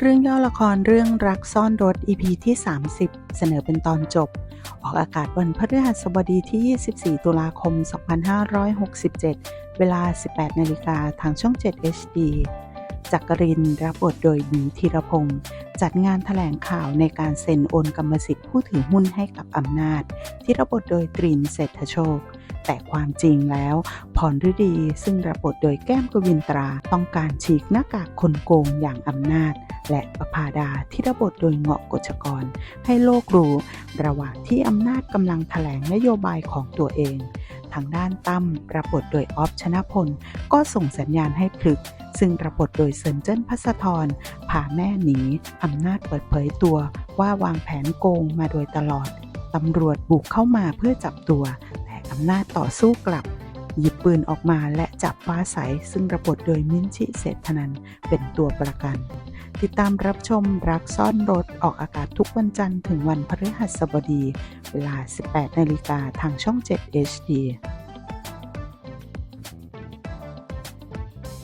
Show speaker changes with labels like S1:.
S1: เรื่องย่อละครเรื่องรักซ่อนรถ EP ที่ 30 เสนอเป็นตอนจบ ออกอากาศวันพฤหัสบดีที่ 24 ตุลาคม 2567 เวลา 18 นาฬิกาทางช่อง 7 HD จักรินร์รับบทโดยบีธีรพงศ์จัดงานถแถลงข่าวในการเซ็นโอนกรรมสิทธิ์ผู้ถือหุ้นให้กับอำนาจ ที่รับบทโดยตรินเศรษฐโชค แต่ความจริงแล้วพรฤดีซึ่งรับบทโดยแก้มกวินตราต้องการฉีกหน้ากากคนโกงอย่างอำนาจ และประภาดาที่รับบทโดยเงาะกฎชกร ให้โลกรู้ ระหว่างที่อำนาจกำลังแถลงนโยบายของตัวเอง ทางด้านตั้มรับบทโดยออฟชนะพล ก็ส่งสัญญาณให้พลึกซึ่งรับบทโดยเซินเจิ้นพัสธรพาแม่หนีอำนาจเปิดเผยตัวว่าวางแผนโกงมาโดยตลอดตำรวจบุกเข้ามาเพื่อจับตัว อำนาจต่อสู้กลับ หยิบปืนออกมาและจับฟ้าใส ซึ่งระบทโดยมิ้นชิเศรษฐนันเป็นตัวประกัน ติดตามรับชมรักซ่อนรถออกอากาศทุกวันจันทร์ถึงวันพฤหัสบดี เวลา 18 นาฬิกาทางช่อง 7 HD